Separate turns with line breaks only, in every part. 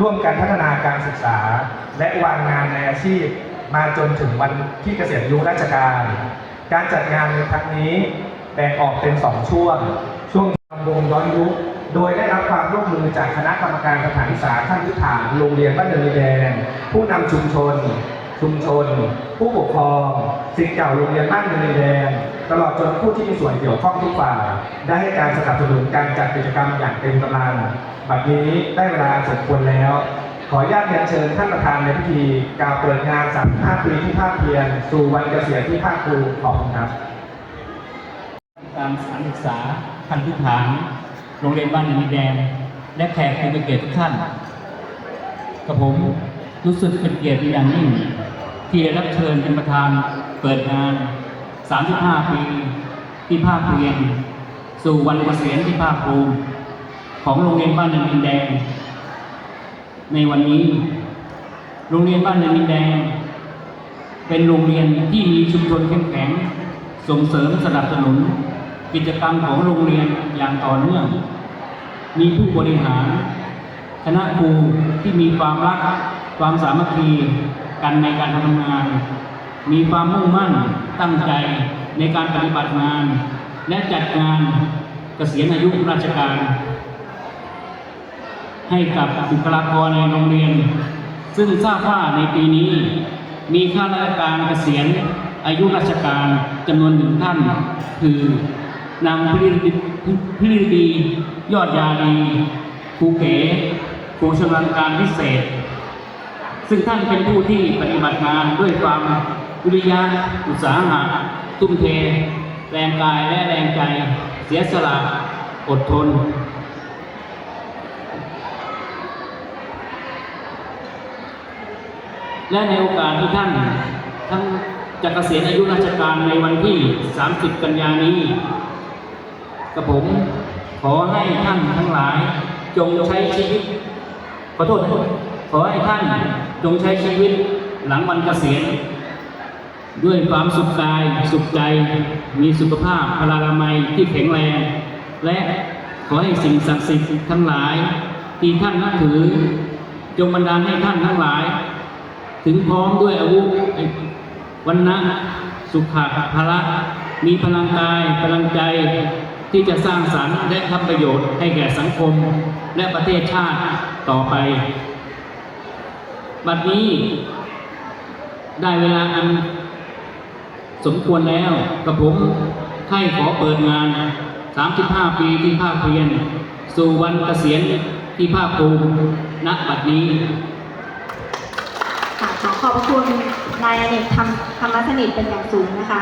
ร่วมกันพัฒนาการศึกษา และวางงานในอาชีพ มาจนถึงวันที่เกษียณอายุราชการ การจัดงานในครั้งนี้แบ่งออกเป็น 2 ช่วง ช่วงลำวงย้อนยุคโดยได้รับความร่วมมือจากคณะกรรมการสถานศึกษาขั้นพื้นฐานโรงเรียนบ้านเดินแดงผู้นำชุมชน ชุมชน ผู้ปกครองศิษย์เก่าโรงเรียนบ้านเดินแดงตลอดจนผู้ที่มีส่วนเกี่ยวข้องทุกฝ่ายได้ให้การสนับสนุนการจัดกิจกรรมอย่างเต็มกำลัง บัดนี้ได้เวลาสมควรแล้ว ขออนุญาตเรียนเชิญท่านประธานในพิธีกล่าวเปิดงาน35ปีที่ภาคเพียรสู่วันเกษียณที่ภาคภูมิขอบคุณครับ
การสถานศึกษาขั้นพื้นฐาน โรงเรียนบ้านนามีแดง และแขกผู้มีเกียรติทุกท่าน กับผมรู้สึกเป็นเกียรติอย่างยิ่ง ที่ได้รับเชิญเป็นประธานเปิดงาน 35 ปีที่ภาคเพียรสู่วันเกษียณที่ภาคภูมิ ของโรงเรียนบ้านนามีแดง ในวันนี้ โรงเรียนบ้านนามีแดง เป็นโรงเรียนที่มีชุมชนเข้มแข็ง ส่งเสริมสนับสนุน กิจกรรมของโรงเรียนอย่างต่อเนื่อง มีผู้บริหาร คณะครูที่มีความรัก ความสามัคคีกันในการทำงาน มีความมุ่งมั่นตั้งใจในการปฏิบัติงาน และจัดงานเกษียณอายุราชการ ให้กับบุคลากรในโรงเรียน ซึ่งทราบว่าในปีนี้ มีข้าราชการเกษียณอายุราชการจำนวนหนึ่งท่าน คือนางพิริพิริดียอดยาดีครูเก๋ครูชำนาญการพิเศษ ซึ่งท่านเป็นผู้ที่ปฏิบัติงานด้วยความวิริยะอุตสาหะทุ่มเท แรงกายและแรงใจ เสียสละอดทน และในโอกาสที่ท่านทั้งจะเกษียณอายุราชการในวันที่ 30 กันยานี้กับผมขอให้ท่านทั้งหลายจงใช้ชีวิต ขอโทษขอให้ท่านจงใช้ชีวิตหลังวันเกษียณด้วยความสุขกายสุขใจ มีสุขภาพพลานามัยที่แข็งแรง และขอให้สิ่งศักดิ์สิทธิ์ทั้งหลาย ที่ท่านนับถือ จงบันดาลให้ท่านทั้งหลาย ถึงพร้อมด้วยอาวุธวันนะสุขะภละ มีพลังกายพลังใจที่จะสร้างสรรค์และทำประโยชน์ให้แก่สังคมและประเทศชาติต่อไป บัดนี้ได้เวลาอันสมควรแล้วกับผมให้ขอเปิดงาน 35 ปีที่ภาคเพียรสู่วันเกษียณที่ภาคภูมิณบัดนี้
ขอบพระคุณนายอเนกธรรมธรรมสนิทเป็นอย่างสูงนะคะ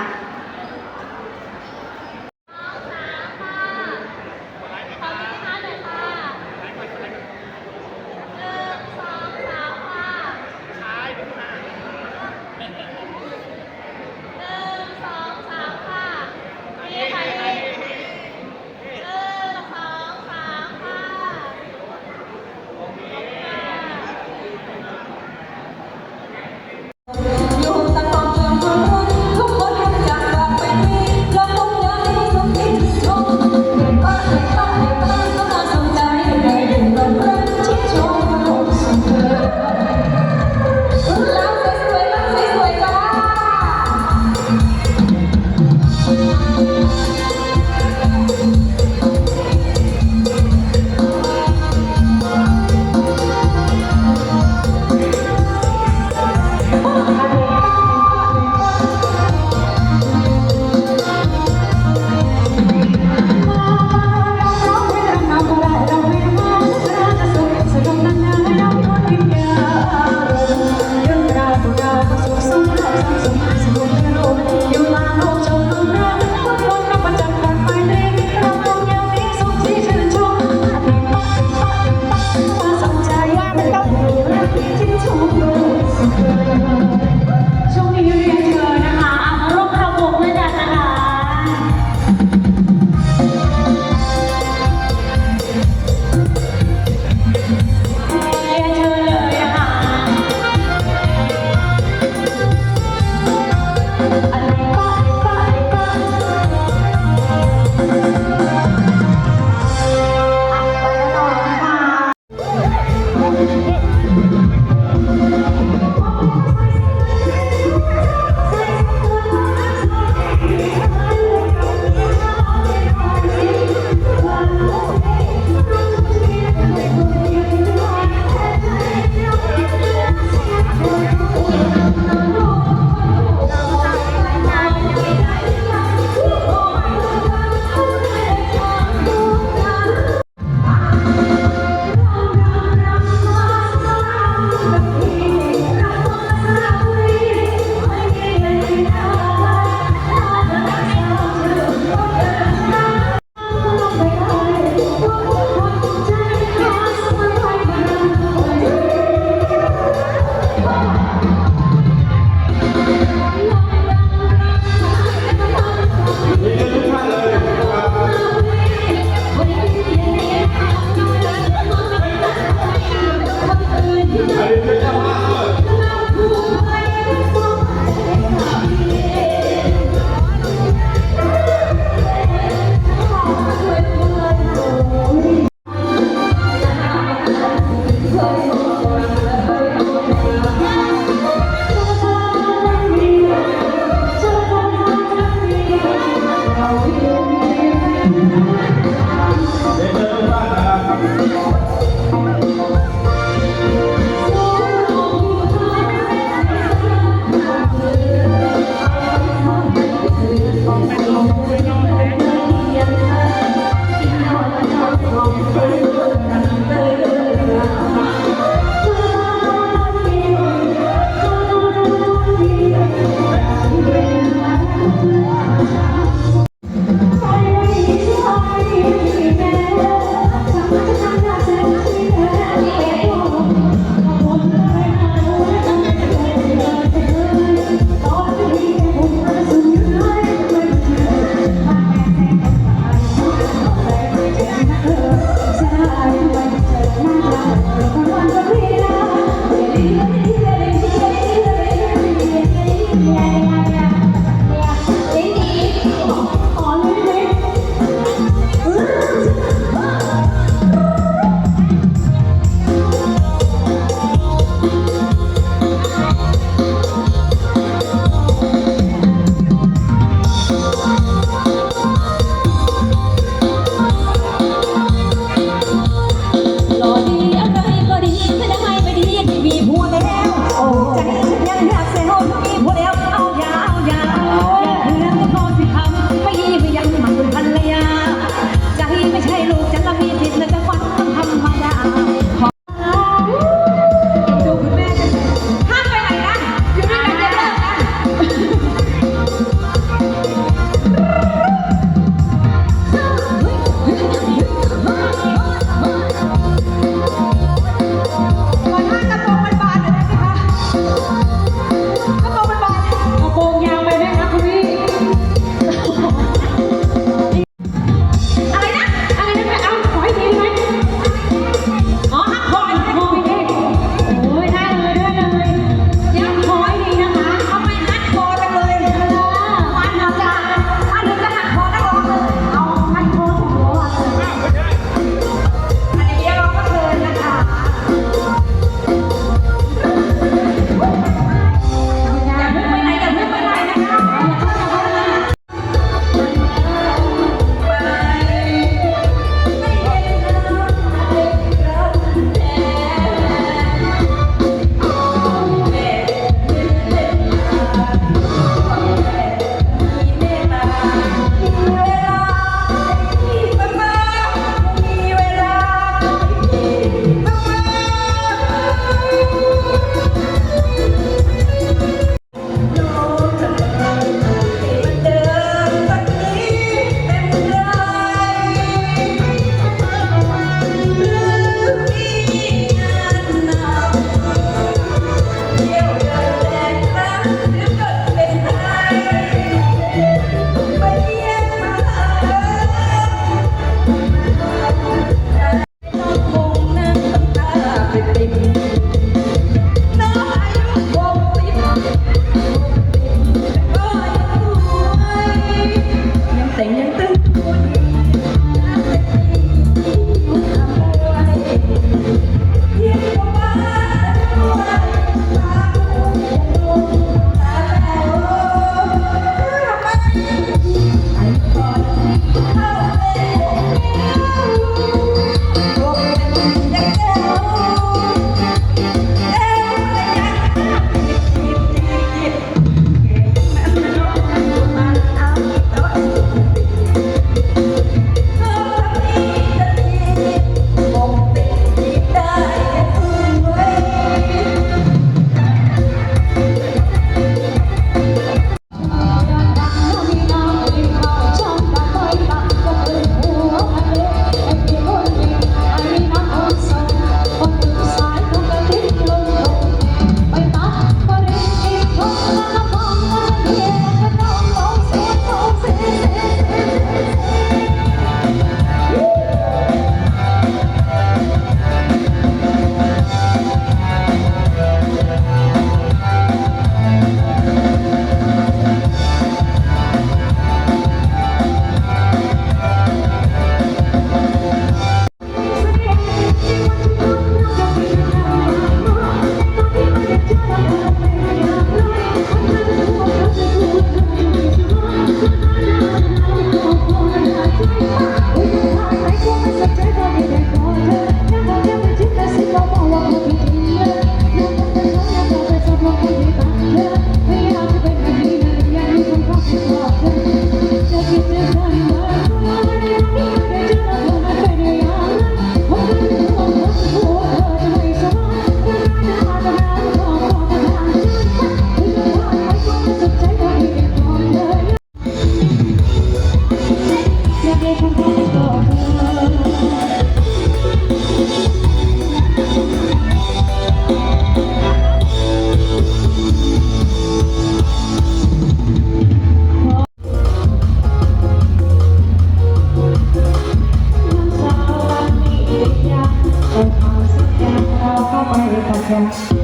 จ๊ะ